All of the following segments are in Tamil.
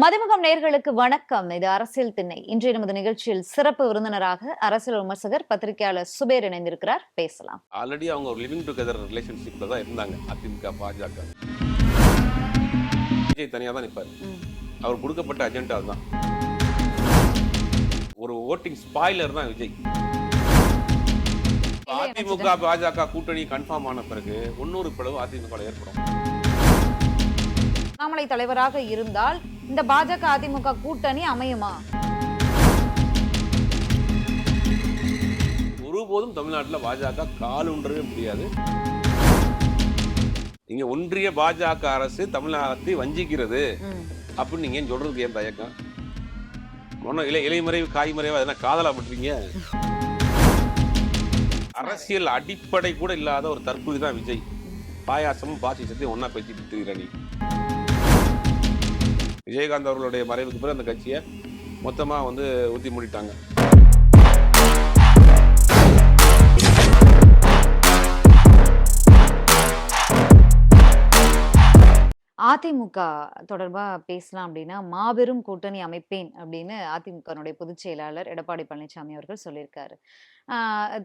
மதிமுகம் நேர்களுக்கு வணக்கம். இது அரசியல் திண்ணை. இன்றைய நமது நிகழ்ச்சியில் சிறப்பு விருந்தினராக அரசியல் விமர்சகர் பத்திரிகையாளர் சுபேர் இணைந்திருக்கிறார். பேசலாம். ஆல்ரெடி அவங்க ஒரு லிவிங் டுகெதர் ரிலேஷன்ஷிப்ல தான் இருந்தாங்க அதிமுக பாஜக. விஜய் தனியா தான் நிப்பாரு. அவர் கொடுக்கப்பட்ட அஜெண்டா அதுதான். ஒரு ஓட்டிங் ஸ்பாய்லர் தான் விஜய். அதிமுக பாஜக கூட்டணி கன்ஃபார்ம் ஆன பிறகு முன்னூறு பிளவு அதிமுக ஏற்படும். அண்ணாமலை தலைவராக இருந்தால் இந்த பாஜக அதிமுக கூட்டணி அமையுமா? ஒருபோதும் தமிழ்நாட்டுல பாஜக காலுன்றவே முடியாது. நீங்க ஒன்றிய பாஜக அரசு தமிழ்நாட்டை வஞ்சிக்கிறது. அப்படின்னு நீங்க ஏன் சொல்றதுக்கு ஏன் தயக்கம்? ஒன்றும் இலை இலைமறைவு காய்மறைவு அதெல்லாம் காதலா பண்றீங்க? அரசியல் அடிப்படை கூட இல்லாத ஒரு தற்கொலை தான் விஜய். பாயாசமும் பாசிசத்தையும் ஒன்னா பேசிட்டு திரிகிற நீ. விஜயகாந்த் அவர்களுடைய மறைவுக்கு பிறகு அந்த கட்சியை மொத்தமாக வந்து ஊற்றி மூடிட்டாங்க. அதிமுக தொடர்பாக பேசலாம் அப்படின்னா மாபெரும் கூட்டணி அமைப்பேன் அப்படின்னு அதிமுகனுடைய பொதுச் செயலாளர் எடப்பாடி பழனிசாமி அவர்கள் சொல்லியிருக்காரு.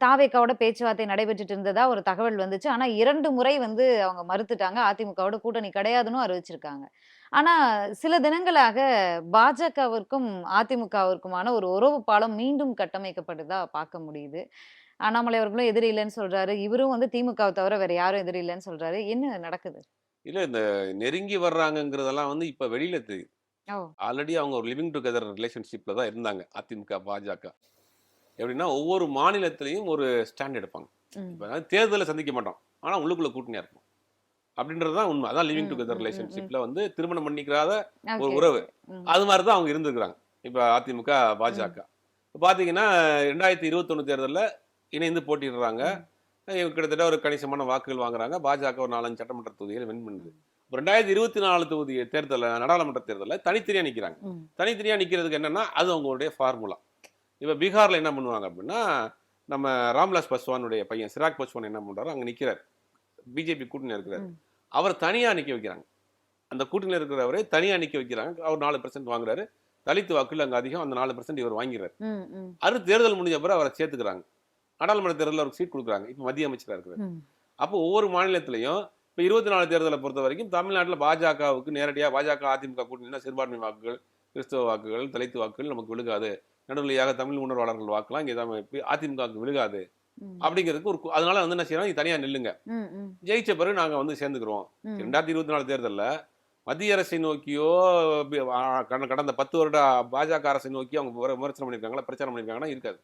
தாவேக்காவோட பேச்சுவார்த்தை நடைபெற்றுட்டு இருந்ததா ஒரு தகவல் வந்துச்சு. ஆனால் இரண்டு முறை வந்து அவங்க மறுத்துட்டாங்க. அதிமுகவோட கூட்டணி கிடையாதுன்னு அறிவிச்சிருக்காங்க. ஆனால் சில தினங்களாக பாஜகவிற்கும் அதிமுகவிற்குமான ஒரு உறவு பாலம் மீண்டும் கட்டமைக்கப்பட்டதா பார்க்க முடியுது. அண்ணாமலை அவர்களும் எதிரி இல்லைன்னு சொல்றாரு. இவரும் வந்து திமுகவை தவிர வேற யாரும் எதிரி இல்லைன்னு சொல்றாரு. என்ன நடக்குது? இல்ல இந்த நெருங்கி வர்றாங்கங்கிறதெல்லாம் வந்து இப்ப வெளியில தெரியுது ஆல்ரெடி அவங்க ஒரு லிவிங் டுகெதர் ரிலேஷன்ஷிப்ல தான் இருந்தாங்க அதிமுக பாஜக. எப்படின்னா ஒவ்வொரு மாநிலத்திலையும் ஒரு ஸ்டாண்ட் எடுப்பாங்க. இப்போ தேர்தலை சந்திக்க மாட்டோம். ஆனா உள்ளுக்குள்ள கூட்டணியா இருப்போம். அப்படின்றது தான் உண்மை. அதான் லிவிங் டுகெதர் ரிலேஷன்ஷிப்ல வந்து திருமணம் பண்ணிக்கிறாத ஒரு உறவு. அது மாதிரி தான் அவங்க இருந்திருக்கிறாங்க. இப்போ அதிமுக பாஜக. இப்போ பார்த்தீங்கன்னா ரெண்டாயிரத்தி இருபத்தொன்னு தேர்தலில் இணைந்து போட்டிடுறாங்க கிட்டத்தட்ட ஒரு கணிசமான வாக்குகள் வாங்குறாங்க. பாஜக ஒரு நாலஞ்சு சட்டமன்ற தொகுதிகளை வின் பண்ணுது. ரெண்டாயிரத்தி இருபத்தி நாலு தொகுதி தேர்தலில் நாடாளுமன்ற தேர்தலில் தனித்தனியாக நிற்கிறாங்க. தனித்தனியாக நிற்கிறதுக்கு என்னன்னா அது அவங்களுடைய ஃபார்முலா இப்போ பீகாரில் என்ன பண்ணுவாங்க அப்படின்னா நம்ம ராம்விலாஸ் பஸ்வானுடைய பையன் சிராக் பஸ்வான் என்ன பண்றாரு? அங்கே நிற்கிறார் பிஜேபி கூட்டணி இருக்கிறார். அவர் தனியாக நிற்க வைக்கிறாங்க. அந்த கூட்டணியில் இருக்கிறவரே தனியாக நிற்க வைக்கிறாங்க. அவர் நாலு பர்சன்ட் வாங்குறாரு. தலித் வாக்குகள் அங்கே அதிகம். அந்த நாலு பர்சன்ட் இவர் வாங்கிறார் அது தேர்தல் முடிஞ்ச பிறகு அவரை சேர்த்துக்கிறாங்க. நாடாளுமன்ற தேர்தலில் அவருக்கு சீட் கொடுக்குறாங்க. இப்போ மத்திய அமைச்சராக இருக்கிறார். அப்போ ஒவ்வொரு மாநிலத்திலையும் இப்போ இருபத்தி நாலு தேர்தலை பொறுத்த வரைக்கும் தமிழ்நாட்டில் பாஜகவுக்கு நேரடியாக பாஜக அதிமுக கூட்டணினா சிறுபான்மை வாக்குகள் கிறிஸ்தவ வாக்குகள் தலித்து வாக்குகள் நமக்கு விழுகாது. நடுவழியாக தமிழ் உணர்வாளர்கள் வாக்குலாம் இங்கே தான் அதிமுகவுக்கு விழுகாது. அப்படிங்கிறதுக்கு ஒரு அதனால வந்து என்ன செய்யறோம் நீ தனியாக நில்லுங்க. ஜெயிச்ச பிறகு நாங்கள் வந்து சேர்ந்துக்கிறோம். ரெண்டாயிரத்தி இருபத்தி நாலு தேர்தலில் மத்திய அரசை நோக்கியோ கடந்த- பத்து வருட பாஜக அரசை நோக்கி அவங்க விமர்- விமர்சனம் பண்ணியிருக்காங்களா பிரச்சாரம் பண்ணியிருக்காங்கன்னா இருக்காது.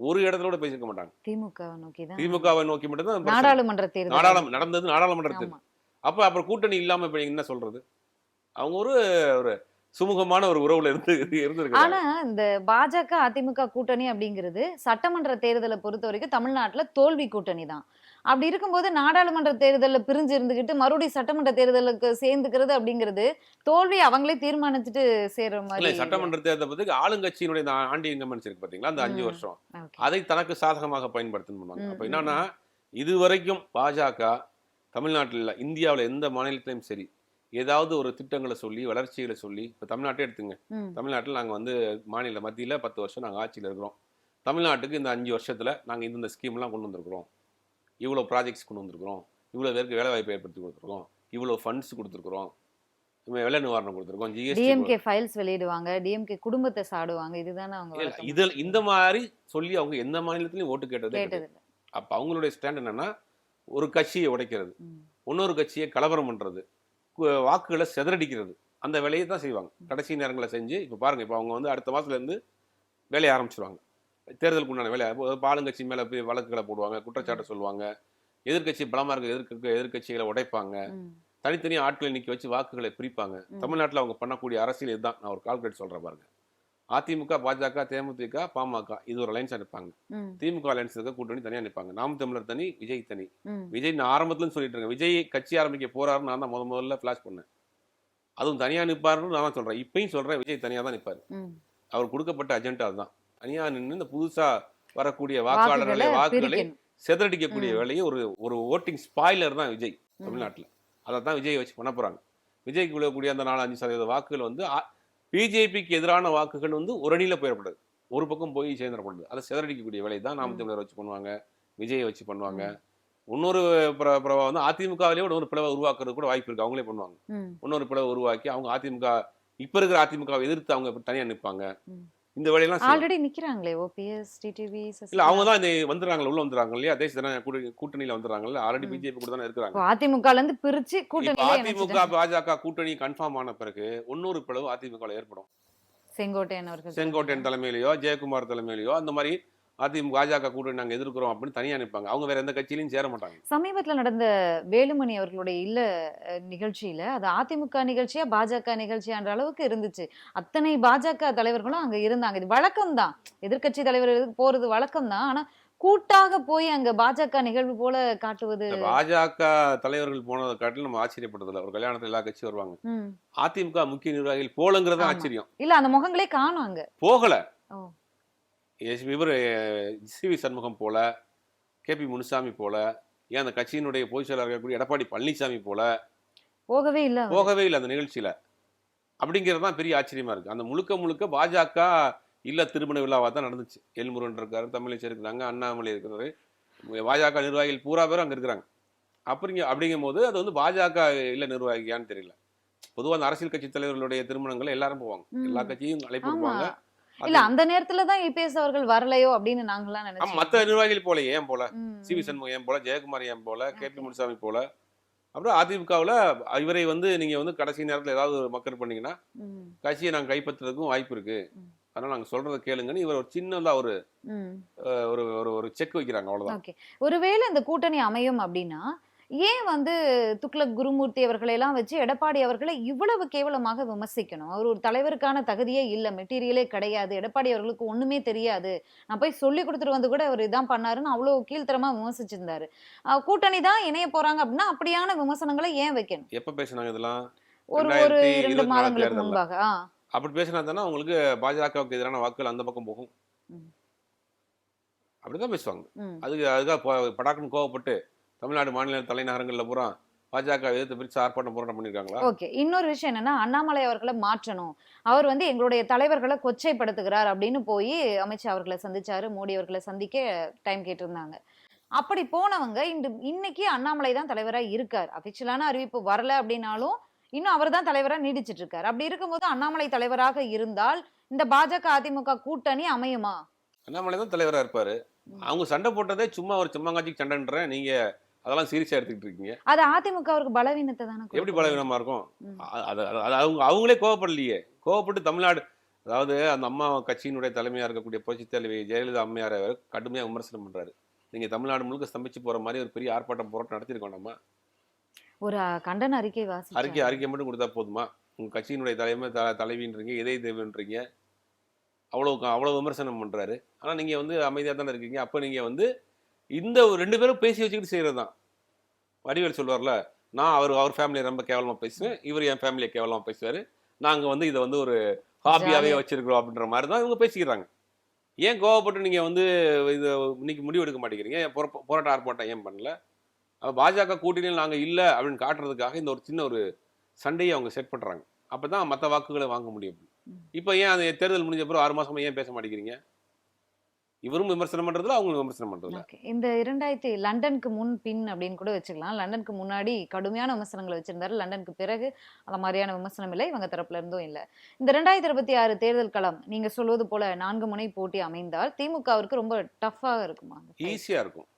ஒரு இடத்துல கூட பேசியிருக்க மாட்டாங்க. திமுக நோக்கி தான் திமுகவை நோக்கி மட்டும்தான். நாடாளுமன்ற தேர்தல். நாடாளுமன்ற நடந்தது நாடாளுமன்ற தேர்தல். அப்ப அப்புறம் கூட்டணி இல்லாம இப்ப என்ன சொல்றது? அவங்க ஒரு ஒரு சுமூகமான ஒரு உறவுல இருந்து இருந்திருக்காங்க ஆனா இந்த பாஜக அதிமுக கூட்டணி அப்படிங்கிறது சட்டமன்ற தேர்தலை பொறுத்த வரைக்கும் தமிழ்நாட்டுல தோல்வி கூட்டணி தான். அப்படி இருக்கும்போது நாடாளுமன்ற தேர்தல்ல பிரிஞ்சு இருந்துகிட்டு மறுபடியும் சட்டமன்ற தேர்தலுக்கு சேர்ந்துக்கிறது அப்படிங்கிறது தோல்வி அவங்களே தீர்மானிச்சுட்டு சேர்ற இல்ல மாதிரி சட்டமன்ற தேர்தல் பத்தி ஆளுங்கட்சியினுடைய ஆண்டி இன்கமெண்ட்ஸ் இருக்கு பாத்தீங்களா? அந்த அஞ்சு. வருஷம். அதை தனக்கு சாதகமாக பயன்படுத்தணும் அப்ப என்னன்னா இதுவரைக்கும் பாஜக தமிழ்நாட்டில் இந்தியாவில் எந்த மாநிலத்திலையும் சரி ஏதாவது ஒரு திட்டங்களை சொல்லி வளர்ச்சிகளை சொல்லி இப்போ தமிழ்நாட்டே எடுத்துங்க. தமிழ்நாட்டில் நாங்கள் வந்து மாநில மத்தியில் பத்து வருஷம் நாங்கள் ஆட்சியில் இருக்கிறோம். தமிழ்நாட்டுக்கு இந்த அஞ்சு வருஷத்தில் நாங்கள் இந்த ஸ்கீம்லாம் கொண்டு வந்திருக்கிறோம். இவ்வளோ ப்ராஜெக்ட்ஸ் கொண்டு வந்திருக்கிறோம். இவ்வளோ பேருக்கு வேலைவாய்ப்பு ஏற்படுத்தி கொடுத்துருக்கோம். இவ்வளோ ஃபண்ட்ஸ் கொடுத்துருக்குறோம். வெள்ள நிவாரணம் கொடுத்துருக்கோம். ஜிஎஸ்டி டிஎம்கே ஃபைல்ஸ் வெளியிடுவாங்க. டிஎம்கே குடும்பத்தை சாடுவாங்க. இதுதானே அவங்க. இதில் இந்த மாதிரி சொல்லி அவங்க எந்த மாநிலத்திலையும் ஓட்டு கேட்டதே. கேட்டது. அப்போ அவங்களுடைய ஸ்டாண்ட் என்னன்னா ஒரு கட்சியை உடைக்கிறது. இன்னொரு கட்சியை கலவரம் பண்ணுறது வாக்குகளை சிதறடிக்கிறது. அந்த வேலையை தான் செய்வாங்க கடைசி நேரங்களை செஞ்சு இப்போ பாருங்க இப்போ அவங்க வந்து அடுத்த மாதத்துலேருந்து வேலையை ஆரம்பிச்சிருவாங்க. தேர்தலுக்கு உண்டான வேலை. ஆளுங்கட்சி மேலே போய் வழக்குகளை போடுவாங்க குற்றச்சாட்டை சொல்லுவாங்க. எதிர்க்கட்சி பலமாக இருக்க எதிர்க்க எதிர்க்கட்சிகளை உடைப்பாங்க. ம், தனித்தனி ஆட்களை நிற்க வச்சு வாக்குகளை பிரிப்பாங்க. தமிழ்நாட்டில் அவங்க பண்ணக்கூடிய அரசியல் இதுதான். நான் ஒரு கால்குலேட் சொல்கிறேன் பாருங்க. அதிமுக பாஜக தேமுதிக பாமக இது ஒரு அலைன்ஸ் நிற்பாங்க ம், திமுக அலைன்ஸ் இருக்க கூட்டணி தனியாக நிற்பாங்க நாம் தமிழர் தனி விஜய் தனி. விஜய் நான் ஆரம்பத்துல சொல்லிட்டு இருக்கேன். விஜய் கட்சி ஆரம்பிக்க போறாருன்னு நான் தான் முத முதல்ல ஃபிளாஷ் பண்ணேன். அதுவும் தனியா நிப்பாருன்னு நான் தான் சொல்றேன். இப்பயும் சொல்றேன் விஜய் தனியா தான் நிப்பாரு. ம். அவர் கொடுக்கப்பட்ட அஜெண்டா அதுதான். தனியா நின்று இந்த புதுசா வரக்கூடிய வாக்காளர்களை வாக்குகளை. செதறடிக்கக்கூடிய. வேலையை ஒரு ஒரு ஓட்டிங் ஸ்பாய்லர் தான் விஜய் தமிழ்நாட்டுல அதை தான் விஜய் வச்சு பண்ண போறாங்க விஜய்க்கு விழக்கூடிய அந்த நாலு அஞ்சு சதவீத வாக்குகள் வந்து பிஜேபிக்கு எதிரான வாக்குகள் வந்து ஒரு அணியில போயிடப்படுது ஒரு பக்கம் போய் சேர்ந்துடப்படுது அதை சிதறடிக்கக்கூடிய வேலை தான் நாம். தமிழர் வச்சு பண்ணுவாங்க விஜயை வச்சு பண்ணுவாங்க இன்னொரு பிர- பிளவை வந்து அதிமுகவிலேயே ஒரு பிளவை உருவாக்குறது கூட வாய்ப்பு இருக்கு அவங்களே பண்ணுவாங்க. இன்னொரு பிளவை உருவாக்கி அவங்க அதிமுக இப்ப இருக்கிற அதிமுகவை எதிர்த்து அவங்க தனியா நிற்பாங்க. இந்த வேலையெல்லாம். ஆல்ரெடி நிக்கிறாங்களே ஓபிஎஸ் டிடிவி இல்ல அவங்க தான் இந்த வந்துடுறாங்க உள்ள வந்துடுறாங்க இல்லையா தேச ஜன கூட்டணி கூட்டணியில வந்துடுறாங்கல்ல ஆல்ரெடி. பிஜேபி கூட தானே இருக்கிறாங்க அதிமுகல இருந்து பிரிச்சு கூட்டணியில அதிமுக. பாஜக கூட்டணி கன்ஃபார்ம் ஆன பிறகு இன்னொரு பிளவு அதிமுக ஏற்படும் செங்கோட்டையன் அவர்கள் செங்கோட்டையன் தலைமையிலயோ ஜெயக்குமார் தலைமையிலயோ அந்த மாதிரி அதிமுக பாஜக கூட்டணி நாங்க எதிர்க்கிறோம் அப்படின்னு தனியா நிற்பாங்க அவங்க வேற எந்த கட்சியிலையும் சேர மாட்டாங்க. சமீபத்துல நடந்த வேலுமணி அவர்களுடைய இல்ல நிகழ்ச்சியில அது அதிமுக நிகழ்ச்சியா பாஜக நிகழ்ச்சியான்ற அளவுக்கு இருந்துச்சு. அத்தனை பாஜக தலைவர்களும் அங்க இருந்தாங்க. இது வழக்கம் தான் எதிர்க்கட்சி தலைவர் போறது வழக்கம் தான் ஆனா கூட்டாக போய் அங்க பாஜக நிகழ்வு போல காட்டுவது பாஜக தலைவர்கள் போனதை காட்டிலும் நம்ம ஆச்சரியப்படுறதில்ல. ஒரு கல்யாணத்துல எல்லா கட்சியும் வருவாங்க. அதிமுக முக்கிய நிர்வாகிகள் போலங்கிறது. ஆச்சரியம். இல்ல அந்த முகங்களே காணும் அங்க. போகல. இவர் சி வி சண்முகம் போல கே பி முனுசாமி போல ஏன் அந்த கட்சியினுடைய பொதுச் செயலாளர் இருக்கக்கூடிய எடப்பாடி பழனிசாமி போல போகவே இல்ல. போகவே இல்லை அந்த நிகழ்ச்சியில. அப்படிங்கிறது தான் பெரிய ஆச்சரியமா இருக்கு. அந்த முழுக்க முழுக்க பாஜக இல்ல திருமண விழாவா தான் நடந்துச்சு. எல்முருகன் இருக்காரு தமிழிசை இருக்கிறாங்க அண்ணாமலை இருக்கிறாரு பாஜக நிர்வாகிகள் பூரா பேரும் அங்க இருக்கிறாங்க. அப்படிங்க அப்படிங்கும் போது அது வந்து பாஜக இல்ல நிர்வாகியான்னு தெரியல. பொதுவா அந்த அரசியல் கட்சி தலைவர்களுடைய திருமணங்கள் எல்லாரும் போவாங்க. எல்லா கட்சியும் அழைப்பு கொடுப்பாங்க இல்ல அந்த நேரத்துல தான் இபிஎஸ் அவர்கள் வரலையோ அப்படின்னு நாங்கெல்லாம் ஆமா, நினைச்சோம் மத்த நிர்வாகிகள் போல ஏன் போல? ம், சி வி ம். சண்முகம் ஏன் போல? ஜெயக்குமார் ஏன் போல? K P. முனுசாமி போல? அப்புறம் அதிமுகவுல இவரை வந்து நீங்க வந்து கடைசி நேரத்துல ஏதாவது ஒரு மக்கள் பண்ணீங்கன்னா கட்சியை நாங்க கைப்பற்றுறதுக்கும் வாய்ப்பு இருக்கு. அதனால நாங்க சொல்றதை கேளுங்கன்னு இவர் ஒரு சின்னதா ஒரு ஒரு ஒரு செக் வைக்கிறாங்க அவ்வளவுதான். ஒருவேளை இந்த கூட்டணி அமையும் அப்படின்னா ஏன் வந்து துக்ளக் குருமூர்த்தி அவர்களை எல்லாம் வச்சு எடப்பாடி அவர்களை இவ்வளவு கேவலமாக விமர்சிக்கணும்? அவர் ஒரு தலைவருக்கான தகுதியே இல்ல மெட்டீரியலே கிடையாது எடப்பாடி அவர்களுக்கு ஒண்ணுமே தெரியாது. நான் போய் சொல்லி கொடுத்துட்டு வந்து கூட அவர் இதான் பண்ணாருன்னு அவ்வளவு கீழ்த்தரமா விமர்சிச்சிருந்தாரு. கூட்டணி தான் இணைய போறாங்க அப்படின்னா அப்படியான விமர்சனங்களை ஏன் வைக்கணும்? எப்ப பேசுனாங்க இதெல்லாம்? ஒரு ஒரு இரண்டு மாதங்களுக்கு. முன்பாக அப்படி பேசினா தானே உங்களுக்கு பாஜகவுக்கு எதிரான வாக்குகள் அந்த பக்கம் போகும். அப்படிதான் பேசுவாங்க. அதுக்கு அதுக்காக படாக்குன்னு கோவப்பட்டு தமிழ்நாடு மாநில தலைநகரங்கள்ல பூரா பாஜக எதிர்த்து பிரிச்சு ஆர்ப்பாட்டம் போராட்டம் பண்ணிருக்காங்களா? ஓகே இன்னொரு விஷயம் என்னன்னா அண்ணாமலை அவர்களை மாற்றணும். அவர் வந்து எங்களுடைய தலைவர்களை கொச்சைப்படுத்துகிறார் அப்படின்னு போய் அமித்ஷா அவர்களை சந்திச்சாரு மோடி அவர்களை சந்திக்க டைம் கேட்டிருந்தாங்க. அப்படி போனவங்க இன்று இன்னைக்கு அண்ணாமலை தான் தலைவரா இருக்கார். அபிஷியலான அறிவிப்பு வரல அப்படின்னாலும் இன்னும் அவர் தான் தலைவரா நீடிச்சிட்டு இருக்கார். அப்படி இருக்கும்போது அண்ணாமலை தலைவராக இருந்தால் இந்த பாஜக அதிமுக கூட்டணி அமையுமா? அண்ணாமலை தான் தலைவரா இருப்பாரு. அவங்க சண்டை போட்டதே சும்மா ஒரு சும்மாங்காச்சிக்கு சண்டைன்றேன். நீங்க அதெல்லாம் சீரியஸா எடுத்துக்கிட்டு இருக்கீங்க. அது அதிமுக அவருக்கு பலவீனத்தை தானே எப்படி. பலவீனமா இருக்கும்? அது அவங்க அவங்களே கோவப்படலையே. கோவப்பட்டு தமிழ்நாடு அதாவது அந்த அம்மா கட்சியினுடைய தலைமையா இருக்கக்கூடிய புரட்சித் தலைவி ஜெயலலிதா அம்மையாரை கடுமையா விமர்சனம் பண்றாரு. நீங்க தமிழ்நாடு முழுக்க ஸ்தம்பிச்சு போற மாதிரி ஒரு பெரிய ஆர்ப்பாட்டம் போராட்டம் நடத்திருக்கோம் நம்ம. ஒரு கண்டன அறிக்கை வாசி அறிக்கை அறிக்கை மட்டும் கொடுத்தா போதுமா? உங்க கட்சியினுடைய தலைமை த- தலைவின்றீங்க இதய தெய்வன்றீங்க அவ்வளவு அவ்வளவு விமர்சனம் பண்றாரு. ஆனா நீங்க வந்து அமைதியா தானே இருக்கீங்க. அப்ப நீங்க வந்து இந்த ஒரு ரெண்டு பேரும் பேசி வச்சுக்கிட்டு செய்யறது தான் வடிவேல் சொல்லுவார்ல நான் அவர் அவர் ஃபேமிலியை ரொம்ப கேவலமா பேசுவேன் இவர் என் ஃபேமிலியை கேவலமா பேசுவாரு. நாங்க வந்து இதை வந்து ஒரு ஹாபியாவே Jolly. வச்சிருக்கிறோம் அப்படின்ற மாதிரி தான் இவங்க பேசிக்கிறாங்க. ஏன் கோவப்பட்டு நீங்க வந்து இது இன்னைக்கு முடிவு எடுக்க மாட்டேங்கிறீங்க? போரா- போராட்டம் ஆர்ப்பாட்டம் ஏன் பண்ணல? அப்ப பாஜக கூட்டணியில் நாங்க இல்ல அப்படின்னு காட்டுறதுக்காக இந்த ஒரு சின்ன ஒரு சண்டையை அவங்க செட் பண்றாங்க. அப்பதான் மத்த வாக்குகளை வாங்க முடியும். இப்போ ஏன் அந்த தேர்தல் முடிஞ்ச பிறகு ஆறு மாசமா ஏன் பேச மாட்டேங்கிறீங்க? இவரும் விமர்சனம் பண்றதுல அவங்களும் விமர்சனம் பண்றதுல இந்த இரண்டாயிரத்தி லண்டனுக்கு முன் பின் அப்படின்னு கூட வச்சுக்கலாம். லண்டனுக்கு முன்னாடி கடுமையான விமர்சனங்களை வச்சிருந்தாரு. லண்டனுக்கு பிறகு அந்த மாதிரியான விமர்சனம் இல்லை. இவங்க தரப்புல இருந்தும் இல்லை. இந்த ரெண்டாயிரத்தி இருபத்தி ஆறு தேர்தல் களம் நீங்க சொல்வது போல நான்கு முனை போட்டி அமைந்தால் திமுகவிற்கு ரொம்ப டஃப்பாக இருக்குமா? ஈஸியா இருக்கும்.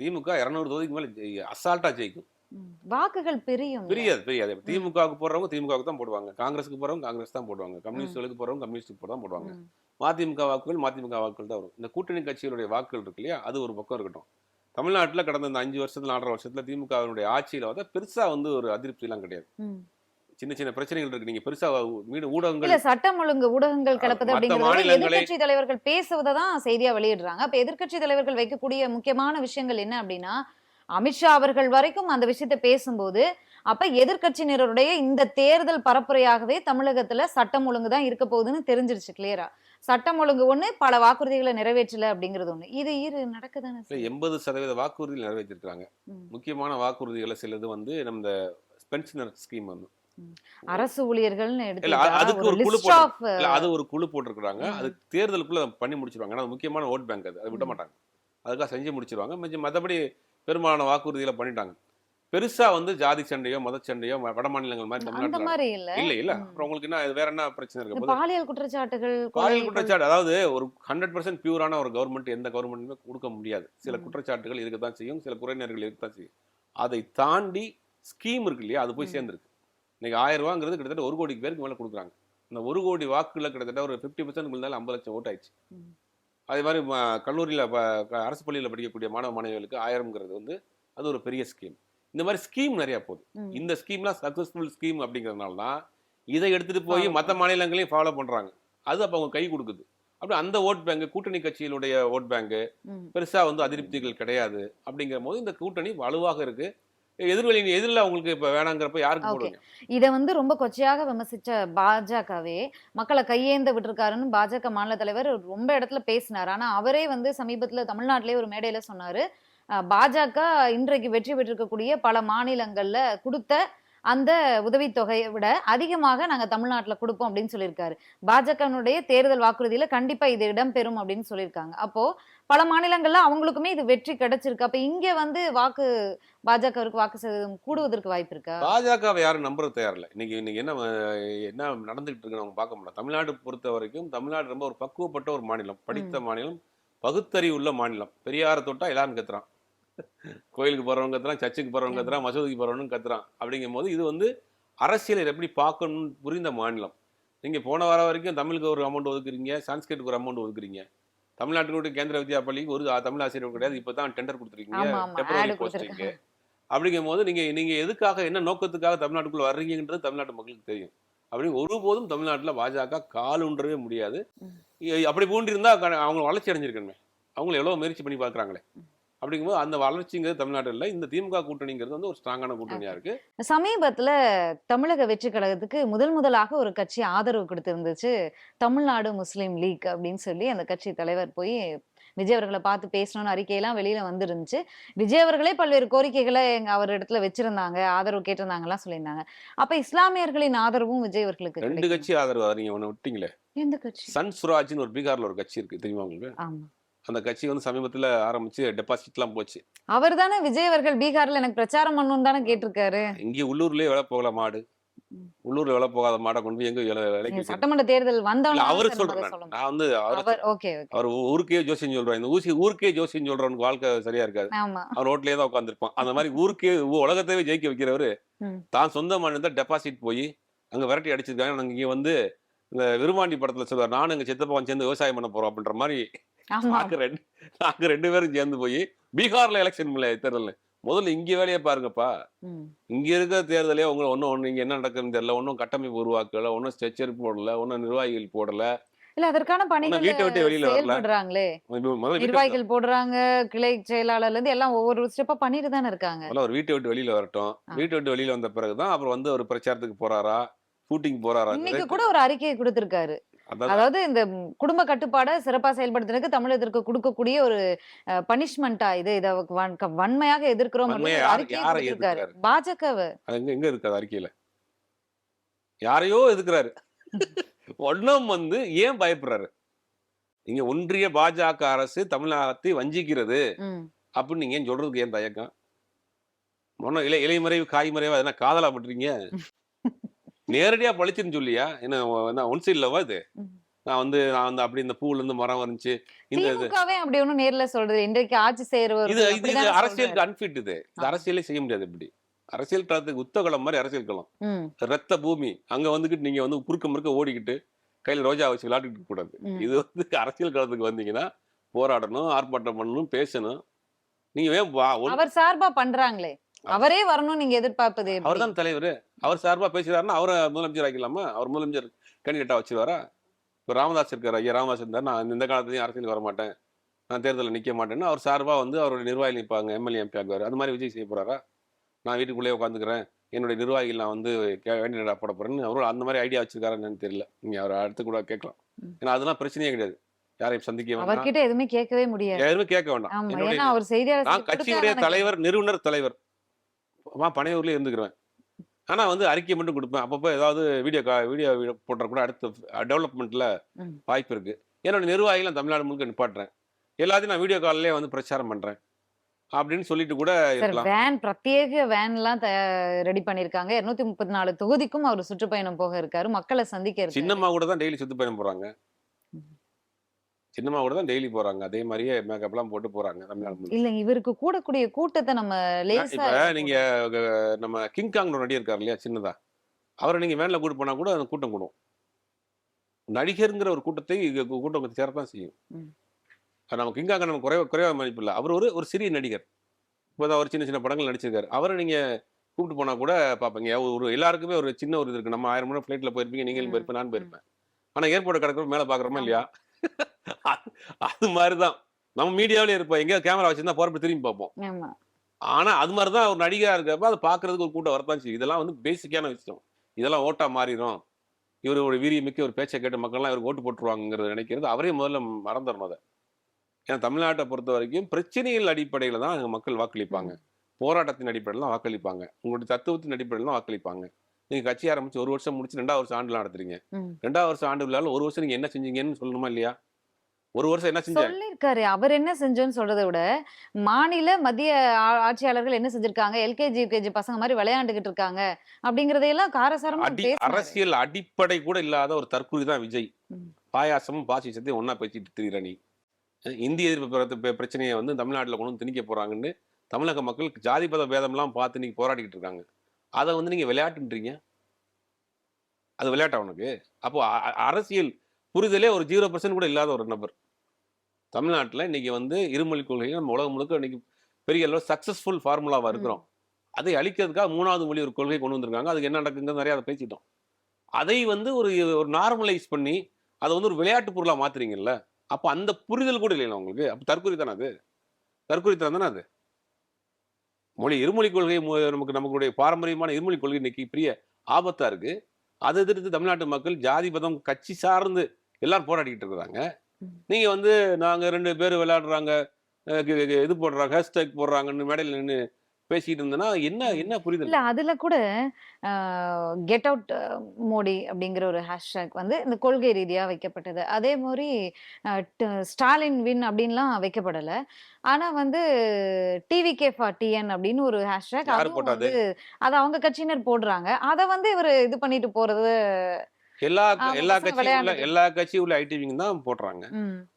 திமுக இருநூறு தொகுதிக்கு மேல அசால்ட்டா ஜெயிக்கும். வாக்குகள் பிரியும் பிரியாது பிரியாது. திமுகவுக்கு போறவங்க திமுகவுக்கு தான் போடுவாங்க. காங்கிரஸுக்கு போறவங்க காங்கிரஸ் தான் போடுவாங்க. கம்யூனிஸ்டுகளுக்கு போறவங்க கம்யூனிஸ்டுக்கு தான் போடுவாங்க. மதிமுக வாக்குகள் மதிமுக வாக்குகள் தான் வரும். இந்த கூட்டணி கட்சிகளுடைய வாக்குகள் இருக்கு இல்லையா? அது ஒரு பக்கம் இருக்கட்டும். தமிழ்நாட்டுல கடந்த இந்த அஞ்சு வருஷத்துல நாலரை வருஷத்துல திமுகவினுடைய ஆட்சியில வந்து பெருசா வந்து ஒரு அதிருப்தி எல்லாம் கிடையாது. சின்ன சின்ன பிரச்சனைகள் இருக்கு. நீங்க பெருசா மீண்டும் ஊடகங்கள் இல்ல சட்டம் ஒழுங்கு ஊடகங்கள் கிளப்புது மத்த அப்படிங்கிறது எதிர்க்கட்சி தலைவர்கள் பேசுவதை தான் செய்தியா வெளியிடுறாங்க. அப்ப எதிர்க்கட்சி தலைவர்கள் வைக்கக்கூடிய முக்கியமான விஷயங்கள் என்ன அப்படின்னா அமித்ஷா அவர்கள் வரைக்கும் அந்த விஷயத்தை பேசும்போது அப்ப எதிர்க்கட்சியினருடைய இந்த தேர்தல் பரப்புரையாகவே தமிழகத்துல சட்டம் ஒழுங்கு தான் இருக்க போகுதுன்னு தெரிஞ்சிருச்சு கிளியரா சட்டம் ஒழுங்கு ஒண்ணு பல வாக்குறுதிகளை நிறைவேற்றல அப்படிங்கிறது ஒண்ணு. இது இரு நடக்கதானே. எண்பது சதவீத வாக்குறுதிகள் நிறைவேற்றிருக்காங்க. முக்கியமான வாக்குறுதிகளை சிலது வந்து நம்ம பென்ஷனர் ஸ்கீம் வந்து. அரசு ஊழியர்கள்னு அதுக்கு ஒரு குழு அது ஒரு குழு போட்டிருக்கிறாங்க. அது தேர்தலுக்குள்ள பண்ணி முடிச்சிருவாங்க. முக்கியமான ஓட் பேங்க் அது. விட. மாட்டாங்க. அதுக்காக செஞ்சு முடிச்சிருவாங்க. மற்றபடி பெரும்பாலான வாக்குறுதிகளை பண்ணிட்டாங்க. பெருசா வந்து ஜாதி சண்டையோ மத சண்டையோ வட மாநிலங்கள் மாதிரி தமிழ்நாட்டில் இல்ல. இல்ல. அப்புறம் உங்களுக்கு என்ன வேற என்ன பிரச்சனை இருக்க? பாலியல் குற்றச்சாட்டுகள் பாலியல் குற்றச்சாட்டு அதாவது ஒரு ஹண்ட்ரட் பர்சன்ட் பியூரான ஒரு கவர்மெண்ட் எந்த கவர்மெண்ட்டுமே கொடுக்க முடியாது. சில. குற்றச்சாட்டுகள் இருக்கத்தான் செய்யும் சில குறைநர்கள் இருக்கத்தான் செய்யும். அதை தாண்டி ஸ்கீம் இருக்கு இல்லையா அது போய். சேர்ந்துருக்கு. இன்னைக்கு ஆயிரம் ரூபாங்கிறது கிட்டத்தட்ட ஒரு கோடி பேருக்கு மேல கொடுக்குறாங்க. இந்த ஒரு கோடி வாக்குல கிட்டத்தட்ட ஒரு ஃபிஃப்டி பர்சன்ட் இருந்தாலும் ஐம்பது லட்சம் ஓட் ஆயிடுச்சு. அதே மாதிரி கல்லூரியில அரசு பள்ளியில் படிக்கக்கூடிய மாணவ மாணவிகளுக்கு ஆயிரம்ங்கிறது வந்து அது ஒரு பெரிய ஸ்கீம் இந்த மாதிரி ஸ்கீம் நிறைய போகுது. இந்த ஸ்கீம்லாம் சக்சஸ்ஃபுல் ஸ்கீம் அப்படிங்கிறதுனால தான் இதை எடுத்துட்டு போய் மற்ற மாநிலங்களையும் ஃபாலோ பண்றாங்க. அது அப்போ அவங்க கை கொடுக்குது. அப்படி அந்த ஓட் பேங்க் கூட்டணி கட்சியினுடைய ஓட் பேங்க். பெருசா வந்து அதிருப்திகள் கிடையாது. அப்படிங்கிற போது இந்த கூட்டணி வலுவாக இருக்கு. எதிர்வெளி எதிரில் அவங்களுக்கு இப்ப வேணாங்கிறப்ப யாருக்கு. போடுவீங்க? இத வந்து ரொம்ப கொச்சையாக விமர்சிச்ச பாஜகவே மக்களை கையேந்த விட்டுருக்காருன்னு பாஜக மாநில தலைவர் ரொம்ப இடத்துல பேசினார். ஆனா அவரே வந்து சமீபத்துல தமிழ்நாட்டிலே ஒரு மேடையில சொன்னாரு. அஹ், பாஜக இன்றைக்கு வெற்றி பெற்றிருக்கக்கூடிய பல மாநிலங்கள்ல கொடுத்த அந்த உதவித்தொகையை விட அதிகமாக நாங்க தமிழ்நாட்டுல கொடுப்போம் அப்படின்னு சொல்லியிருக்காரு. பாஜகனுடைய தேர்தல் வாக்குறுதியில கண்டிப்பா இது இடம்பெறும் அப்படின்னு சொல்லியிருக்காங்க. அப்போ பல மாநிலங்கள்ல அவங்களுக்குமே இது வெற்றி கிடைச்சிருக்கு. அப்ப இங்க வந்து வாக்கு பாஜகவிற்கு வாக்கு சதவீதம் கூடுவதற்கு வாய்ப்பு இருக்கா? பாஜகவை யாரும் நம்புறது தயாரில்ல இன்னைக்கு இன்னைக்கு என்ன என்ன நடந்துகிட்டு இருக்குன்னு அவங்க பார்க்க முடியல. தமிழ்நாடு பொறுத்த வரைக்கும் தமிழ்நாடு ரொம்ப ஒரு பக்குவப்பட்ட ஒரு மாநிலம். படித்த மாநிலம் பகுத்தறிவு உள்ள மாநிலம். பெரியார தொட்டா எல்லாரும் கத்துறான். கோயிலுக்கு போறவங்க கத்துறான் சர்ச்சுக்கு போறவங்க கத்துறான் மசூதிக்கு போறவனும் கத்துறான். அப்படிங்கும் போது இது வந்து அரசியலை எப்படி பார்க்கணும்னு புரிந்த மாநிலம். நீங்க போன வாரம் வரைக்கும் தமிழுக்கு ஒரு அமௌண்ட் ஒதுக்குறீங்க சான்ஸ்கிரிட்டுக்கு ஒரு அமௌண்ட் ஒதுக்குறீங்க. தமிழ்நாட்டினுடைய கேந்திர வித்யா பள்ளிக்கு ஒரு தமிழ் ஆசிரியர் கிடையாது இப்பதான் டெண்டர் கொடுத்துருக்கீங்க posting. கொடுத்துருக்காங்க. அப்படிங்கும் போது நீங்க நீங்க எதுக்காக என்ன நோக்கத்துக்காக தமிழ்நாட்டுக்குள்ள வர்றீங்கன்றது தமிழ்நாட்டு மக்களுக்கு தெரியும். அப்படி ஒருபோதும் தமிழ்நாட்டுல பாஜக காலுன்றவே முடியாது. அப்படி பூண்டிருந்தா அவங்க வளர்ச்சி அடைஞ்சிருக்கணுமே. அவங்க எவ்வளவு முயற்சி பண்ணி பார்க்கறாங்களே. அப்படிங்கும்போது அந்த வளர்ச்சிங்கிறது தமிழ்நாட்டில் இல்லை. இந்த திமுக கூட்டணிங்கிறது வந்து ஒரு ஸ்ட்ராங்கான கூட்டணியா இருக்கு. சமீபத்துல தமிழக வெற்றி கழகத்துக்கு முதல் முதலாக ஒரு கட்சி ஆதரவு கொடுத்திருந்துச்சு. தமிழ்நாடு முஸ்லீம் லீக் அப்படின்னு சொல்லி அந்த கட்சி தலைவர் போய் விஜய் அவர்களை பார்த்து பேசணும்னு அறிக்கையெல்லாம் வெளியில வந்துருந்துச்சு. விஜய் அவர்களே பல்வேறு கோரிக்கைகளை எங்க அவர் இடத்துல வச்சிருந்தாங்க. ஆதரவு கேட்டிருந்தாங்க எல்லாம் சொல்லியிருந்தாங்க. அப்ப இஸ்லாமியர்களின் ஆதரவும் விஜய் அவர்களுக்கு ரெண்டு. கட்சி ஆதரவு நீங்க ஒண்ணு விட்டீங்களே. எந்த கட்சி? சன் சுராஜ்னு ஒரு பீகார்ல ஒரு கட்சி இருக்கு. தெரியுமா உங்களுக்கு? ஆமா. அந்த கட்சி வந்து சமீபத்துல ஆரம்பிச்சு டெபாசிட்லாம் போச்சு. அவர் தானே விஜய் அவர்கள் பீகார்ல எனக்கு பிரச்சாரம் பண்ணணும்னு தானே கேட்டிருக்காரு? இங்கே உள்ளூர்லயே விலை போகல மாடு. உள்ளூர்ல விலை போகாத மாடை கொண்டு போய் எங்க விலை விலைக்கு? சட்டமன்ற தேர்தல் வந்தவன அவரு சொல்றேன் நான். வந்து அவர் அவர் ஓகே அவர் ஊருக்கே ஜோசியம் சொல்றான் இந்த ஊசி ஊருக்கே ஜோசியம் சொல்றவனுக்கு வாழ்க்கை சரியா இருக்காது. அவன் ரோட்லயே தான் உட்காந்துருப்பான் அந்த மாதிரி ஊருக்கே உலகத்தையே ஜெயிக்க வைக்கிறவரு. தான் சொந்த மாநிலத்தை டெபாசிட் போய் அங்க விரட்டி அடிச்சிருக்காங்க. நாங்க இங்க வந்து இந்த விருமாண்டி படத்துல சொல்லுவார் நானும் எங்க சித்தப்பாவும் சேர்ந்து விவசாயம் பண்ண போறோம் அப்படின்ற மாதிரி நாங்க ரெண்டு நாங்க ரெண்டு பேரும் சேர்ந்து போய் பீகார்ல எலெக்ஷன் தேர்தல் முதல்ல இங்க வேலையை பாருங்கப்பா. இங்க இருக்க தேர்தலே உங்களை ஒன்றும் ஒன்று இங்க என்ன நடக்குதுன்னு தெரியல. ஒன்றும் கட்டமைப்பு உருவாக்கல ஒன்றும் ஸ்ட்ரெச்சர் போடல ஒன்றும் நிர்வாகிகள் போடல. இல்ல அதற்கான பணிகள் வீட்டை விட்டு வெளியில வரல. செயல்படுறாங்களே. முதல்ல வீட்டை நிர்வாகிகள் போடுறாங்க கிளை செயலாளர்ல இருந்து எல்லாம் ஒவ்வொரு ஸ்டெப்பா பண்ணிட்டு தானே இருக்காங்க. ஒரு வீட்டை விட்டு வெளியில வரட்டும். வீட்டை விட்டு வெளியில வந்த பிறகுதான் அப்புறம் வந்து ஒரு பிரச்சாரத்துக்கு போறாரா ஷூட்டிங் போறாரா இன்னைக்கு கூட ஒரு அறிக்கையை கொடுத்திருக்காரு. அதாவது இந்த குடும்ப கட்டுப்பாடை சிறப்பா செயல்படுத்துறதுக்கு தமிழகத்திற்கு கொடுக்கக்கூடிய ஒரு பனிஷ்மெண்டா இது இத வன்மையாக எதிர்க்கிறோம்? பாஜகவை. அது எங்க எங்க இருக்கு அது அறிக்கையில? யாரையோ எதுக்குறாரு ஒன்னும் வந்து ஏன் பயப்படுறாரு? இங்க ஒன்றிய பாஜக அரசு தமிழகத்தை வஞ்சிக்கிறது. அப்படின்னு நீங்க ஏன் சொல்றதுக்கு ஏன் தயக்கம்? ஒன்னும் இலை இலைமறைவு காய்மறைவா என்ன காதலா பண்றீங்க? நேரடியா பழிச்சுன்னு சொல்லியா? என்ன ஒன் சைட்லவா இது? ம். நான் வந்து நான் வந்து அப்படி இந்த பூல இருந்து மரம் வந்துச்சு இந்த இது அப்படி ஒண்ணும் நேர்ல சொல்றது இன்றைக்கு ஆட்சி செய்யறவர் இது இது இது அரசியலுக்கு அன்ஃபிட் இது. இது அரசியலே செய்ய முடியாது இப்படி. அரசியல் களத்துக்கு உத்த களம் மாதிரி அரசியல் களம். ரத்த பூமி. அங்க வந்துகிட்டு நீங்க வந்து குறுக்க முறுக்க ஓடிக்கிட்டு கையில ரோஜா வச்சு விளையாடிட்டு கூடாது. இது வந்து அரசியல் களத்துக்கு வந்தீங்கன்னா போராடணும் ஆர்ப்பாட்டம் பண்ணணும் பேசணும். நீங்க ஏன் அவர் சார்பா பண்றாங்களே. அவரே வரணும் நீங்க எதிர்பார்ப்பது எப்படி? அவர் தான் தலைவர். அவர் சார்பா பேசுறாருன்னா அவரை முதலமைச்சர் ஆக்கலாமா அவர் முதலமைச்சர் கேண்டிடேட்டா வச்சிருவாரா? இப்போ ராமதாஸ் இருக்காரு. ஐயா ராமதாஸ் இருந்தார் நான் இந்த காலத்துலயும் அரசியலுக்கு வர மாட்டேன். நான் தேர்தலில் நிக்க மாட்டேன்னு அவர் சார்பா வந்து அவருடைய நிர்வாகிகள் நிற்பாங்க எம்எல்ஏ எம்பி ஆகுவார் அது மாதிரி விஜய் செய்ய போறாரா? நான் வீட்டுக்குள்ளேயே உட்காந்துக்கிறேன். என்னுடைய நிர்வாகிகள் நான் வந்து கேண்டிடேட்டா போட போறேன்னு அவரோட அந்த மாதிரி ஐடியா வச்சிருக்காருன்னு தெரியல. நீங்க அவரை அடுத்து கூட கேட்கலாம். ஏன்னா அதெல்லாம் பிரச்சனையே கிடையாது. யாரையும் சந்திக்க வேண்டாம் அவர்கிட்ட எதுவுமே கேட்கவே முடியாது. யாருமே கேட்க வேண்டாம். அவர் செய்தியாளர் கட்சியுடைய தலைவர் நிறுவனர் தலைவர். அம்மா பனையூர்ல இருந்துக்கிறேன் ஆனால் வந்து அறிக்கை மட்டும் கொடுப்பேன். அப்பப்போ ஏதாவது வீடியோ கா வீடியோ போடுற கூட அடுத்த டெவலப்மெண்ட்டில். வாய்ப்பு இருக்கு. என்னோட நிர்வாகிகள் தமிழ்நாடு முழுக்க நிப்பாட்டுறேன். எல்லாத்தையும் நான் வீடியோ கால்லே வந்து பிரச்சாரம் பண்றேன். அப்படின்னு சொல்லிட்டு கூட வேன் பிரத்யேக வேன்லாம் ரெடி பண்ணிருக்காங்க இருநூத்தி முப்பத்தி நாலு தொகுதிக்கும் அவர் சுற்றுப்பயணம் போக இருக்காரு. மக்களை சந்திக்க சின்னம்மா கூட தான் டெய்லி சுத்து பயணம் போறாங்க. சின்னம்மா கூட தான் டெய்லி போறாங்க. அதே மாதிரியே மேக்கப்லாம் போட்டு போறாங்க தமிழ்நாடு முழுக்க. இல்ல இவருக்கு கூடக்கூடிய கூட்டத்தை நம்ம லேசா இப்ப நீங்க அஹ், நம்ம கிங்காங் நடிகர் இருக்கார் இல்லையா சின்னதா? அவரை நீங்க வேன்ல கூட்டு போனா கூட அந்த கூட்டம் கூடும். நடிகருங்கிற ஒரு கூட்டத்தை இங்க கூ- கூட்டம் சேரத்தான் செய்யும். ம். அது நம்ம கிங்காங்க நம்ம குறைவ குறைவா மதிப்பு இல்லை. அவர் ஒரு ஒரு சிறிய நடிகர். இப்போதான் ஒரு சின்ன சின்ன படங்கள் நடிச்சிருக்காரு. அவரை நீங்க கூப்பிட்டு போனா கூட பார்ப்பீங்க ஒரு எல்லாருக்குமே ஒரு சின்ன ஒரு இது இருக்கு. நம்ம ஆயிரம் மணி ஃபிளைட்ல போயிருப்பீங்க நீங்களும் ம், போயிருப்பேன் நான். போயிருப்பேன். ஆனா ஏர்போர்ட் கிடக்கிறப்ப மேல பாக்குறோமா. இல்லையா? அது- மாதிரிதான். நம்ம மீடியாவிலே இருப்போம். எங்கேயா கேமரா வச்சிருந்தா போறப்ப திரும்பி பார்ப்போம். ஆனா அது மாதிரி தான் ஒரு நடிகரா இருக்கிறப்ப அதை பார்க்கறதுக்கு ஒரு கூட்டம் வரத்தான் செய்யும். இதெல்லாம் வந்து பேசிக்கான விஷயம். இதெல்லாம் ஓட்டா மாறிடும் இவர் ஒரு வீரியமிக்க ஒரு பேச்சை கேட்டு மக்கள்லாம் இவருக்கு ஓட்டு போட்டுருவாங்கிறது நினைக்கிறது அவரே முதல்ல மறந்துடணும் அதை. ஏன்னா தமிழ்நாட்டை பொறுத்த வரைக்கும் பிரச்சனைகள் அடிப்படையில் தான் அங்க மக்கள் வாக்களிப்பாங்க. போராட்டத்தின் அடிப்படையில் தான் வாக்களிப்பாங்க. உங்களுடைய தத்துவத்தின் அடிப்படையில் தான் வாக்களிப்பாங்க. நீங்க கட்சி ஆரம்பிச்சு ஒரு வருஷம் முடிச்சு ரெண்டாவது வருஷம் ஆண்டுலாம் நடத்துறீங்க. ரெண்டாவது வருஷம் ஆண்டு விழாவில் ஒரு வருஷம் நீங்க என்ன செஞ்சீங்கன்னு சொல்லணுமா இல்லையா? ஒரு வருஷம் என்ன செஞ்ச சொல்லிருக்காரு அவர் என்ன செஞ்சோன்னு சொல்றதை விட மாநில மத்திய ஆட்சியாளர்கள் என்ன செஞ்சிருக்காங்க? எல்கேஜி யூகேஜி பசங்க மாதிரி விளையாண்டுகிட்டு இருக்காங்க. அப்படிங்கறதையெல்லாம் காரசாரமா அரசியல் அடிப்படை கூட இல்லாத ஒரு தற்கொலை தான் விஜய். பாயாசமும் பாசிசத்தையும் ஒண்ணா பேசிட்டு திரிகிற நீ. இந்திய எதிர்ப்பு பிர- பிர- பிரச்சனையை வந்து தமிழ்நாட்டுல கொண்டு வந்து திணிக்க போறாங்கன்னு தமிழக மக்கள் ஜாதி பத பேதம்லாம் பார்த்து நீங்க போராடிக்கிட்டு இருக்காங்க. அதை வந்து நீங்க விளையாட்டுன்றீங்க? அது விளையாட்டா உனக்கு? அப்போ அரசியல் புரிதலே ஒரு ஜீரோ பர்சன்ட் கூட இல்லாத ஒரு நபர். தமிழ்நாட்டில் இன்றைக்கி வந்து இருமொழி கொள்கை நம்ம உலகம் முழுக்க இன்றைக்கி பெரிய அளவு சக்ஸஸ்ஃபுல் ஃபார்முலாவாக இருக்கிறோம். அதை அழிக்கிறதுக்காக மூணாவது மொழி ஒரு கொள்கை கொண்டு வந்திருக்காங்க. அதுக்கு என்ன நடக்குங்கிறது நிறையா அதை பேசிட்டோம். அதை வந்து ஒரு ஒரு நார்மலைஸ் பண்ணி அதை வந்து ஒரு விளையாட்டு பொருளாக மாற்றுறீங்கல்ல அப்போ அந்த புரிதல் கூட இல்லைங்களா உங்களுக்கு? அப்போ தற்கொலை தானே அது? தற்கொலை தானே அது? மொழி இருமொழி கொள்கை மு- நமக்கு நம்மளுடைய பாரம்பரியமான இருமொழி கொள்கை இன்னைக்கு பெரிய ஆபத்தாக இருக்குது அதை எதிர்த்து தமிழ்நாட்டு மக்கள் ஜாதி பதம் கட்சி சார்ந்து எல்லாரும் போராடிக்கிட்டு இருக்கிறாங்க. ம். நீங்க வந்து நாங்க ரெண்டு பேர் விளையாடுறாங்க இது போடுறாங்க ஹேஷ்டேக் போடுறாங்கன்னு மேடையில் நின்று பேசிட்டு இருந்தேன்னா என்ன என்ன புரிதல்? இல்ல அதுல கூட கெட் அவுட் மோடி அப்படிங்கிற ஒரு ஹேஷ்டேக் வந்து இந்த கொள்கை ரீதியா வைக்கப்பட்டது. அதே மாதிரி ஸ்டாலின் வின் அப்படின்லாம் வைக்கப்படல. ஆனா வந்து டிவி கே டிஎன் அப்படின்னு ஒரு ஹேஷ்டேக் போட்டது? வந்து அது அவங்க கட்சியினர் போடுறாங்க. அத வந்து இவர் இது பண்ணிட்டு போறது எல்லா எல்லா கட்சியும். எல்லா கட்சியும் உள்ள ஐடிவிங்க தான் போடுறாங்க.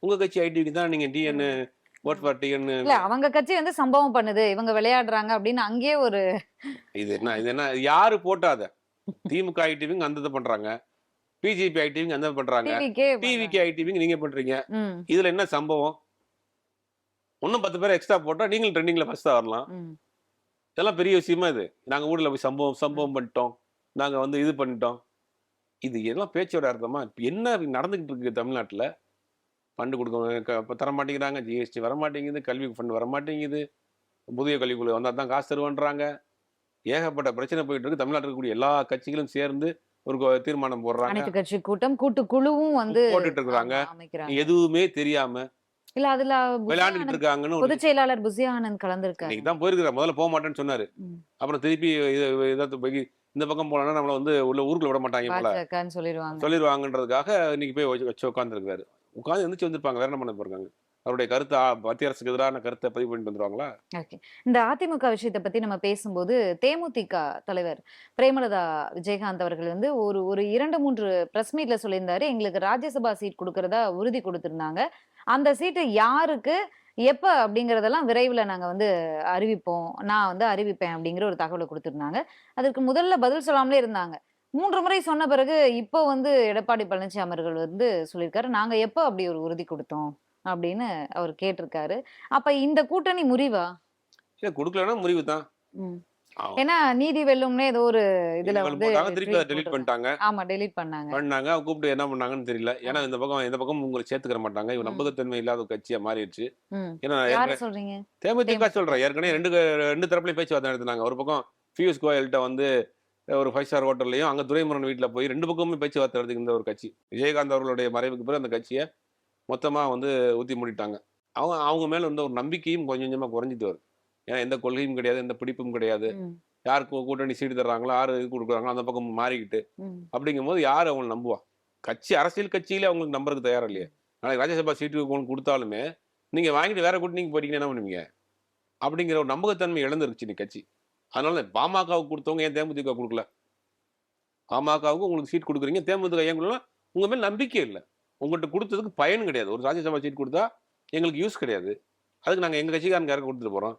உங்க கட்சி ஐடிவிக்கு தான் நீங்க டிஎன் ஓட் ஃபார் டிஎன் இல்ல அவங்க கட்சி வந்து சம்பவம் பண்ணுது. இவங்க விளையாடுறாங்க அப்படின்னு அங்கேயே ஒரு இது என்ன இது என்ன யாரு போட்டாத? திமுக ஐடிவிங்க அந்த இதை பண்றாங்க. பிஜேபி ஐடிவிங்க அந்த பண்றாங்க. டிவிக்கு ஐடிவிங்க நீங்க பண்றீங்க. இதுல என்ன சம்பவம்? இன்னும் பத்து பேர் எக்ஸ்ட்ரா போட்டா நீங்களும் ட்ரெண்டிங்ல ஃபர்ஸ்டா வரலாம். இதெல்லாம் பெரிய விஷயமா இது. நாங்க ஊர்ல போய் சம்பவம் சம்பவம் பண்ணிட்டோம். நாங்க வந்து இது பண்ணிட்டோம். இது எல்லாம் பேச்சோட அர்த்தமா? இப்ப என்ன நடந்துகிட்டு இருக்கு தமிழ்நாட்டுல? ஃபண்டு கொடுக்க தர மாட்டேங்கிறாங்க. ஜிஎஸ்டி வர மாட்டேங்குது. கல்வி ஃபண்ட் வர மாட்டேங்குது. புதிய கல்விக்குள்ள வந்தா தான் காசு தருவான்றாங்க. ஏகப்பட்ட பிரச்சனை போயிட்டு இருக்கு. தமிழ்நாட்டில் இருக்கக்கூடிய எல்லா கட்சிகளும் சேர்ந்து ஒரு தீர்மானம் போடுறாங்க. கட்சி கூட்டம் கூட்டு குழுவும் வந்து போட்டுட்டு இருக்கிறாங்க. அமைக்கிறாங்க. எதுவுமே தெரியாம இல்ல அதுல விளையாண்டுட்டு இருக்காங்கன்னு பொதுச் செயலாளர் புசி ஆனந்த் கலந்திருக்காரு. தான் போயிருக்கிறார். முதல்ல போக மாட்டேன்னு சொன்னாரு. அப்புறம் திருப்பி இது- இந்த பக்கம் போனா நம்மள வந்து உள்ள ஊருக்குள்ள விட மாட்டாங்க போல. சொல்லிடுவாங்க. சொல்லிடுவாங்கன்றதுக்காக இன்னைக்கு போய் வச்சு உட்காந்துருக்காரு உட்காந்து எந்திரிச்சு வந்திருப்பாங்க. வேற என்ன பண்ண போறாங்க? அவருடைய கருத்தை மத்திய அரசுக்கு எதிரான கருத்தை பதிவு பண்ணிட்டு வந்துருவாங்களா? ஓகே. இந்த அதிமுக விஷயத்தை பத்தி நம்ம பேசும்போது தேமுதிக தலைவர் பிரேமலதா விஜயகாந்த் அவர்கள் வந்து ஒரு ஒரு இரண்டு மூன்று பிரஸ் மீட்ல சொல்லியிருந்தாரு. எங்களுக்கு ராஜ்யசபா சீட் கொடுக்கறதா உறுதி கொடுத்திருந்தாங்க. அந்த சீட்டு யாருக்கு எப்ப அப்படிங்கறதெல்லாம் விரைவில் நாங்க வந்து அறிவிப்போம். நான் வந்து அறிவிப்பேன் அப்படிங்கிற ஒரு தகவலை கொடுத்திருந்தாங்க. அதற்கு முதல்ல பதில் சொல்லாமலே இருந்தாங்க. மூன்று முறை சொன்ன பிறகு இப்போ வந்து எடப்பாடி பழனிசாமி அவர்கள் வந்து சொல்லியிருக்காரு. நாங்க எப்போ அப்படி ஒரு உறுதி கொடுத்தோம் அப்படின்னு அவர் கேட்டிருக்காரு. அப்ப இந்த கூட்டணி முறிவா? இல்ல கொடுக்கலன்னா முறிவு தான். ஏன்னா நீதி வெல்லும்னே ஏதோ ஒரு இதுல வந்து திருப்பி அதை டெலீட். பண்ணிட்டாங்க. ஆமா டெலீட் பண்ணாங்க. பண்ணாங்க. கூப்பிட்டு என்ன பண்ணாங்கன்னு தெரியல. ஏன்னா இந்த பக்கம் இந்த பக்கம் உங்களை சேர்த்துக்கிற மாட்டாங்க. இவன். நம்பகத்தன்மை இல்லாத கட்சியா மாறிடுச்சு. ஏன்னா சொல்றீங்க? தேமுதிக சொல்றேன். ஏற்கனவே ரெண்டு ரெண்டு தரப்புலையும் பேச்சுவார்த்தை நடத்தினாங்க. ஒரு பக்கம் பியூஷ் கோயல்கிட்ட வந்து ஒரு ஃபைவ் ஸ்டார் ஹோட்டல்லையும் அங்க துரைமுருகன் வீட்டுல போய் ரெண்டு பக்கமுமே பேச்சுவார்த்தை நடத்திக்கிற ஒரு கட்சி. விஜயகாந்த் அவர்களுடைய மறைவுக்கு பிறகு அந்த கட்சியை மொத்தமா வந்து ஊத்தி மூடிட்டாங்க. அவங்க அவங்க மேல இருந்த ஒரு நம்பிக்கையும் கொஞ்சம் கொஞ்சமா குறைஞ்சிட்டு வருது. ஏன்னா எந்த கொள்கையும் கிடையாது எந்த பிடிப்பும் கிடையாது. யாருக்கு கூட்டணி சீட்டு தர்றாங்களோ யாரு இது கொடுக்குறாங்களோ அந்த பக்கம் மாறிக்கிட்டு ம். அப்படிங்கும்போது யார் அவங்களை நம்புவா? கட்சி அரசியல் கட்சியிலே அவங்களுக்கு நம்புறதுக்கு தயாரா இல்லையே நாளைக்கு ராஜ்யசபா சீட்டு உங்களுக்கு கொடுத்தாலுமே நீங்க வாங்கிட்டு வேற கூட்டணிக்கு போயிட்டீங்கன்னா என்ன பண்ணுவீங்க? அப்படிங்கிற ஒரு நம்பகத்தன்மை இழந்துருச்சு நீ கட்சி. அதனால பாமகவுக்கு கொடுத்தவங்க ஏன் தேமுதிக கொடுக்கல? பாமகவுக்கு உங்களுக்கு சீட் கொடுக்குறீங்க தேமுதிக ஏன் கொடுக்கல? உங்க மேல நம்பிக்கை இல்லை. உங்கள்கிட்ட கொடுத்ததுக்கு பயன் கிடையாது. ஒரு ராஜ்யசபா சீட் கொடுத்தா எங்களுக்கு யூஸ் கிடையாது. அதுக்கு நாங்க எங்க கட்சிக்காரங்க யாருக்கு கொடுத்துட்டு போறோம்?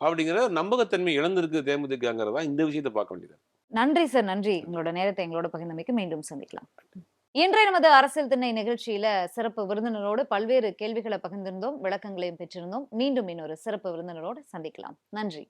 அப்படிங்கிற நம்பகத்தன்மை இழந்திருக்கு தேமுதிகங்கிறதா இந்த விஷயத்தை பார்க்க வேண்டியது நன்றி சார் நன்றி. உங்களோட நேரத்தை எங்களோட பகிர்ந்தமைக்கு மீண்டும் சந்திக்கலாம். இன்றைய நமது அரசியல் திண்ணை நிகழ்ச்சியில சிறப்பு விருந்தினரோடு பல்வேறு கேள்விகளை பகிர்ந்திருந்தோம் விளக்கங்களையும் பெற்றிருந்தோம். மீண்டும் இன்னொரு சிறப்பு விருந்தினரோடு சந்திக்கலாம். நன்றி.